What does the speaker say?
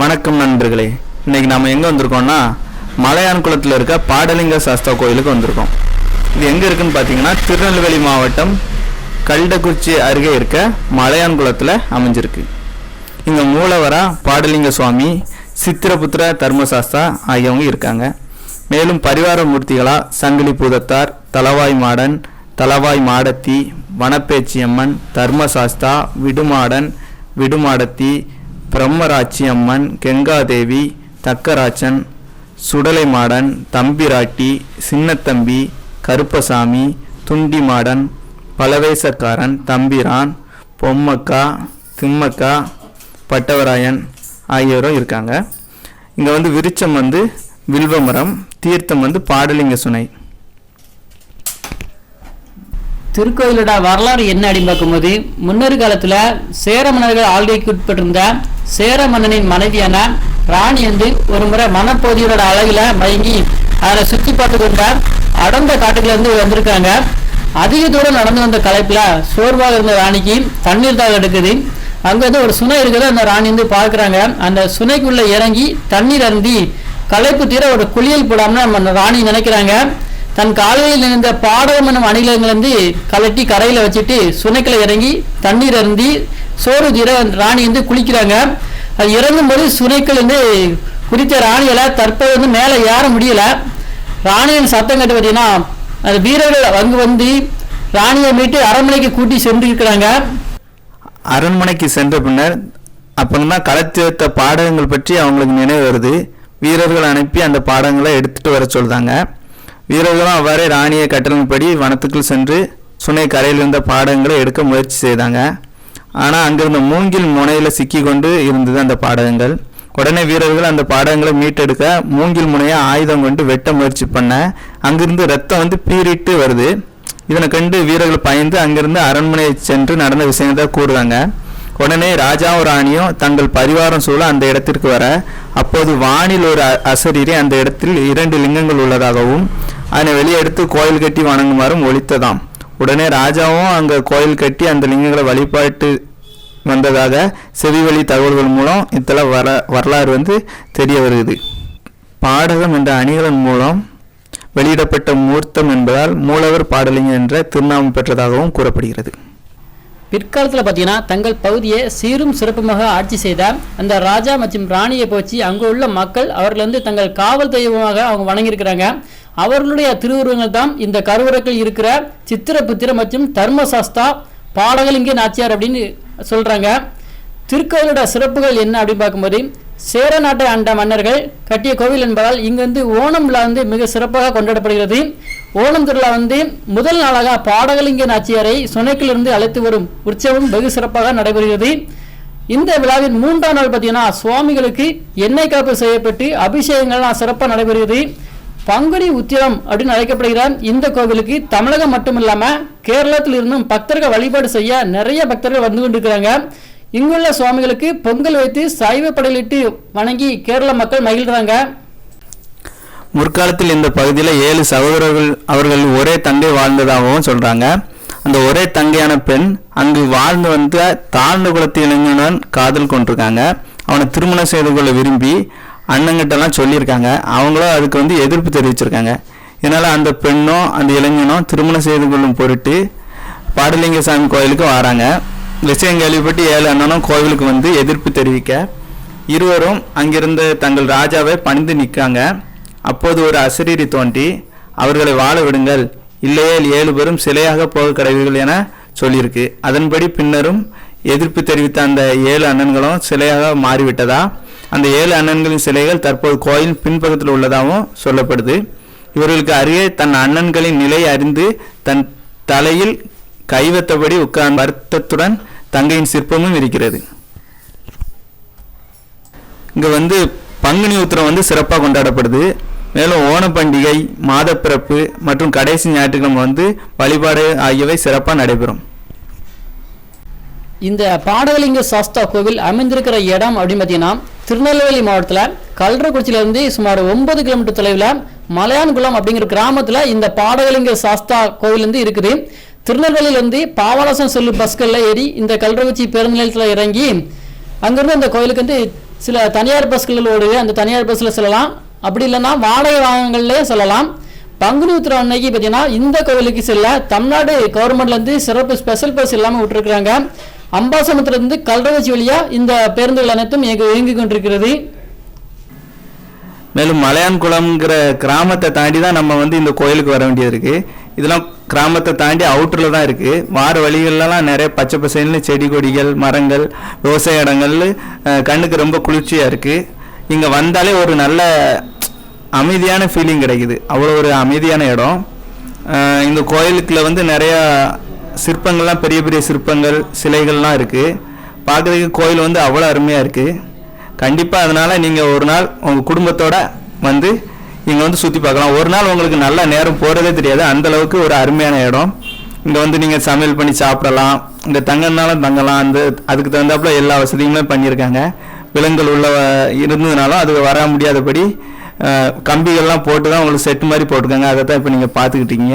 வணக்கம் நண்பர்களே. இன்னைக்கு நம்ம எங்க வந்திருக்கோம்னா மலையான் குளத்தில் இருக்க பாடலிங்க சாஸ்தா கோயிலுக்கு வந்திருக்கோம். இது எங்க இருக்குன்னு பார்த்தீங்கன்னா திருநெல்வேலி மாவட்டம் கல்டக்குறிச்சி அருகே இருக்க மலையான் குளத்தில் அமைஞ்சிருக்கு. இங்க மூலவரா பாடலிங்க சுவாமி சித்திரபுத்திர தர்மசாஸ்தா ஆகியவங்க இருக்காங்க. மேலும் பரிவார மூர்த்திகளா சங்கிலி பூதத்தார் தலவாய் மாடன் தலவாய் மாடத்தி வனப்பேச்சியம்மன் தர்மசாஸ்தா விடுமாடன் விடுமாடத்தி பிரம்மராட்சி அம்மன் கெங்காதேவி தக்கராச்சன் சுடலைமாடன் தம்பிராட்டி சின்னத்தம்பி கருப்பசாமி துண்டி மாடன் பலவேசக்காரன் தம்பிரான் பொம்மக்கா திம்மக்கா பட்டவராயன் ஆகியோரும் இருக்காங்க. இங்கே வந்து விருச்சம் வந்து வில்வமரம் தீர்த்தம் வந்து பாடலிங்க சுனை. திருக்கோயிலோட வரலாறு என்ன அப்படின்னு பார்க்கும்போது முன்னொரு காலத்தில் சேர மன்னர்கள் ஆள்கைக்கு உட்பட்டிருந்த சேர மன்னனின் மனைவியான ராணி வந்து ஒரு முறை மனப்போதியோட அழகில் மயங்கி அதில் சுற்றி பார்த்து கொண்டார் அடர்ந்த காட்டுக்குள்ளேருந்து வந்திருக்காங்க அதிக தூரம் நடந்து வந்த கலைப்பில் சோர்வாக இருந்த ராணிக்கு தண்ணீர் தாக எடுக்குது. அங்கேருந்து வந்து ஒரு சுனை இருக்குது அந்த ராணி வந்து பார்க்குறாங்க. அந்த சுனைக்குள்ளே இறங்கி தண்ணீர் அருந்தி களைப்பு தீர ஒரு குளியல் போடாமல் நம்ம ராணி நினைக்கிறாங்க. தன் காலையில் இருந்த பாடகம் என்னும் அணிலங்களிலிருந்து கலட்டி கரையில் வச்சுட்டு சுனைக்கில் இறங்கி தண்ணீர் அருந்தி சோறு தீர ராணி வந்து குளிக்கிறாங்க. அது இறங்கும்போது சுனைக்கள் வந்து குறித்த ராணியில் தற்போது வந்து மேலே ஏற முடியல. ராணியின் சத்தம் கேட்டு பார்த்தீங்கன்னா அது வீரர்கள் அங்கு வந்து ராணியை மீட்டு அரண்மனைக்கு கூட்டி சென்று இருக்கிறாங்க அரண்மனைக்கு சென்ற பின்னர் அப்பதான் களத்து பாடகங்கள் பற்றி அவங்களுக்கு நினைவு வருது. வீரர்கள் அனுப்பி அந்த பாடங்களை எடுத்துட்டு வர சொல்றாங்க. வீரர்களும் அவ்வாறே ராணியை கட்டளின்படி வனத்துக்குள் சென்று சுனை கரையில் இருந்த பாடகங்களை எடுக்க முயற்சி செய்தாங்க. ஆனால் அங்கிருந்த மூங்கில் முனையில் சிக்கி கொண்டு இருந்தது அந்த பாடகங்கள். உடனே வீரர்கள் அந்த பாடகங்களை மீட்டெடுக்க மூங்கில் முனையை ஆயுதம் கொண்டு வெட்ட முயற்சி பண்ண அங்கிருந்து ரத்தம் வந்து பீறிட்டு வருது. இதனை கண்டு வீரர்கள் பயந்து அங்கிருந்து அரண்மனையை சென்று நடந்த விஷயத்தை கூறுறாங்க. உடனே ராஜாவும் ராணியும் தங்கள் பரிவாரம் சூழ அந்த இடத்திற்கு வர அப்போது வானில் ஒரு அசரீரை அந்த இடத்தில் இரண்டு லிங்கங்கள் உள்ளதாகவும் அதனை வெளியே எடுத்து கோயில் கட்டி வணங்குமாறும் ஒழித்ததாம். உடனே ராஜாவும் அங்கே கோயில் கட்டி அந்த லிங்கங்களை வழிபாட்டு வந்ததாக செவிவழி தகவல்கள் மூலம் இத்தல வர வரலாறு வந்து தெரிய வருகிறது. பாடகம் என்ற அணிகளின் மூலம் வெளியிடப்பட்ட மூர்த்தம் என்பதால் மூலவர் பாடலிங்க என்ற திருநாமம் பெற்றதாகவும் கூறப்படுகிறது. பிற்காலத்தில் பார்த்தீங்கன்னா தங்கள் பகுதியை சீரும் சிறப்புமாக ஆட்சி செய்த அந்த ராஜா மற்றும் ராணியை போச்சு அங்கு உள்ள மக்கள் அவர்கள் வந்து தங்கள் காவல் தெய்வமாக அவங்க வணங்கியிருக்கிறாங்க. அவர்களுடைய திருவுருவங்கள் தான் இந்த கருவறைக்குள் இருக்கிற சித்திரபுத்திர மற்றும் தர்மசாஸ்தா பாடகலிங்க நாச்சியார் அப்படின்னு சொல்கிறாங்க திருக்கோவிலோட சிறப்புகள் என்ன அப்படின்னு பார்க்கும்போது சேர நாட்டை ஆண்ட மன்னர்கள் கட்டிய கோவில் என்பதால் இங்கிருந்து ஓணம் விழா வந்து மிக சிறப்பாக கொண்டாடப்படுகிறது. ஓணம் திருவிழா வந்து முதல் நாளாக பாடகலிங்க நாச்சியாரை சுனைக்கிலிருந்து அழைத்து வரும் உற்சவம் வெகு சிறப்பாக நடைபெறுகிறது. இந்த விழாவின் மூன்றாம் நாள் பார்த்தீங்கன்னா சுவாமிகளுக்கு எண்ணெய் காப்பு செய்யப்பட்டு அபிஷேகங்கள்லாம் சிறப்பாக நடைபெறுகிறது. பங்குனி உத்திரம் அப்படின்னு அழைக்கப்படுகிற இந்த கோவிலுக்கு தமிழகம் மட்டும் இல்லாமல் கேரளத்தில் இருந்தும் பக்தர்கள் வழிபாடு செய்ய நிறைய பக்தர்கள் வந்து கொண்டிருக்கிறாங்க. இங்குள்ள சுவாமிகளுக்கு பொங்கல் வைத்து சைவ படலிட்டு வணங்கி கேரள மக்கள் மகிழ்றாங்க முற்காலத்தில் இந்த பகுதியில் ஏழு சகோதரர்கள் அவர்கள் ஒரே தங்கை வாழ்ந்ததாகவும் சொல்றாங்க. அந்த ஒரே தங்கையான பெண் அங்கு வாழ்ந்து வந்த தாழ்ந்த குலத்து இளைஞனுடன் காதல் கொண்டிருக்காங்க. அவனை திருமணம் செய்து கொள்ள விரும்பி அண்ணங்கிட்டலாம் சொல்லியிருக்காங்க. அவங்களும் அதுக்கு வந்து எதிர்ப்பு தெரிவிச்சிருக்காங்க. இதனால் அந்த பெண்ணும் அந்த இளைஞனும் திருமணம் செய்து கொள்ளும் பொருட்டு பாடலிங்க சாமி கோயிலுக்கு வராங்க. விஷயம் கேள்விப்பட்டு ஏழு அண்ணனும் கோவிலுக்கு வந்து எதிர்ப்பு தெரிவிக்க இருவரும் அங்கிருந்த தங்கள் ராஜாவை பணிந்து நிற்காங்க. அப்போது ஒரு அசரீரி தோன்றி அவர்களை வாழ விடுங்கள். இல்லையேல் ஏழு பேரும் சிலையாக போக கிடைவீர்கள் என சொல்லியிருக்கு. அதன்படி பின்னரும் எதிர்ப்பு தெரிவித்த அந்த ஏழு அண்ணன்களும் சிலையாக மாறிவிட்டதா? அந்த ஏழு அண்ணன்களின் சிலைகள் தற்போது கோயில் பின்பக்கத்தில் உள்ளதாகவும் சொல்லப்படுது. இவர்களுக்கு அருகே தன் அண்ணன்களின் நிலை அறிந்து தன் தலையில் கைவத்தபடி உட்கார் வருத்தத்துடன் தங்கையின் சிற்பமும் இருக்கிறது. இங்கே வந்து பங்குனி உத்திரம் வந்து சிறப்பாக கொண்டாடப்படுது. மேலும் ஓண பண்டிகை மாதப்பிறப்பு மற்றும் கடைசி ஞாயிற்றுக்கிழமை வந்து வழிபாடு ஆகியவை சிறப்பாக நடைபெறும். இந்த பாடகலிங்க சாஸ்தா கோவில் அமைந்திருக்கிற இடம் அப்படின்னு பார்த்தீங்கன்னா திருநெல்வேலி மாவட்டத்தில் கல்றக்குறிச்சியிலேருந்து சுமார் ஒன்பது கிலோமீட்டர் தொலைவில் மலையான்குளம் அப்படிங்கிற கிராமத்தில் இந்த பாடகலிங்க சாஸ்தா கோவில் வந்து இருக்குது திருநெல்வேலியிலேருந்து பாவலாசம் செல்லும் பஸ்களில் ஏறி இந்த கல்ரவச்சி பேருந்து நிலையத்தில் இறங்கி அங்கேருந்து அந்த கோயிலுக்கு வந்து சில தனியார் பஸ்கள் ஓடுது. அந்த தனியார் பஸ்ஸில் செல்லலாம். அப்படி இல்லைன்னா வாடகை வாகனங்கள்லேயே செல்லலாம். பங்குனி உத்திரம் அன்னைக்கு பார்த்தீங்கன்னா இந்த கோவிலுக்கு செல்ல தமிழ்நாடு கவர்மெண்ட்லேருந்து சிறப்பு ஸ்பெஷல் பஸ் இல்லாமல் விட்டுருக்குறாங்க. அம்பாசமுத்திரத்துலேருந்து கல்ரவச்சி வழியாக இந்த பேருந்துகள் அனைத்தும் இயங்கி கொண்டிருக்கிறது. மேலும் மலையான்குளம்ங்கிற கிராமத்தை தாண்டி தான் நம்ம வந்து இந்த கோயிலுக்கு வர வேண்டியது இருக்கு. இதெல்லாம் கிராமத்தை தாண்டி அவுட்டரில் தான் இருக்கு. வார வழிகள்லாம் நிறைய பச்சை பசேல்னு செடி கொடிகள் மரங்கள் விவசாய இடங்கள் கண்ணுக்கு ரொம்ப குளிர்ச்சியாக இருக்கு. இங்கே வந்தாலே ஒரு நல்ல அமைதியான ஃபீலிங் கிடைக்குது. அவ்வளோ ஒரு அமைதியான இடம். இந்த கோயிலுக்குள்ள வந்து நிறையா சிற்பங்கள்லாம் பெரிய பெரிய சிற்பங்கள் சிலைகள்லாம் இருக்குது பார்க்குறதுக்கு கோயில் வந்து அவ்வளோ அருமையாக இருக்குது கண்டிப்பாக அதனால் நீங்கள் ஒரு நாள் உங்கள் குடும்பத்தோட வந்து இங்கே வந்து சுற்றி பார்க்கலாம். ஒரு நாள் உங்களுக்கு நல்ல நேரம் போகிறதே தெரியாது. அந்தளவுக்கு ஒரு அருமையான இடம். இங்கே வந்து நீங்கள் சமையல் பண்ணி சாப்பிடலாம். இங்கே தங்கனாலும் தங்கலாம். அந்த அதுக்கு தகுந்தாப்புல எல்லா வசதியுமே பண்ணியிருக்காங்க. விலங்குகள் உள்ள இருந்ததுனாலும் அது வர முடியாதபடி கம்பிகள்லாம் போட்டு தான் உங்களுக்கு செட்டு மாதிரி போட்டிருக்காங்க. அதை தான் இப்போ நீங்கள் பார்த்துக்கிட்டீங்க.